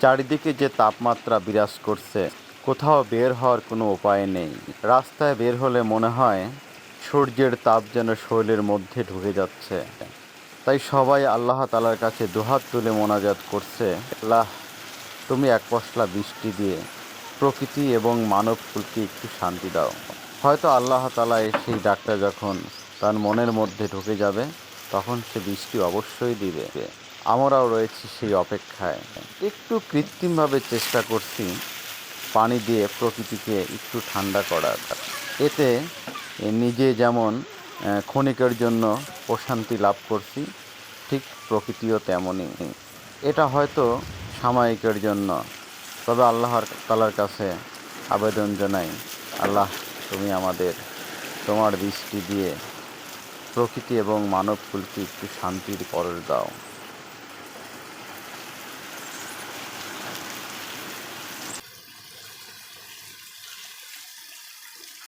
চারিদিকে যে তাপমাত্রা বিরাজ করছে, কোথাও বের হওয়ার কোনো উপায় নেই। রাস্তায় বের হলে মনে হয় সূর্যের তাপ যেন শরীরের মধ্যে ঢুকে যাচ্ছে। তাই সবাই আল্লাহ তালার কাছে দুহাত তুলে মোনাজাত করছে, আল্লাহ, তুমি এক পশলা বৃষ্টি দিয়ে প্রকৃতি এবং মানব কুলকে একটু শান্তি দাও। হয়তো আল্লাহ তালা সেই ডাকটা যখন তার মনের মধ্যে ঢুকে যাবে, তখন সে বৃষ্টি অবশ্যই দিবে। আমরাও রয়েছি সেই অপেক্ষায়। একটু কৃত্রিমভাবে চেষ্টা করছি পানি দিয়ে প্রকৃতিকে একটু ঠান্ডা করার। এতে নিজে যেমন ক্ষণিকের জন্য প্রশান্তি লাভ করছি, ঠিক প্রকৃতিও তেমনই। এটা হয়তো সাময়িকের জন্য। তবে আল্লাহর তালার কাছে আবেদন জানাই, আল্লাহ, তুমি আমাদের, তোমার দৃষ্টি দিয়ে প্রকৃতি এবং মানব কুলকে একটু শান্তির পরশ দাও।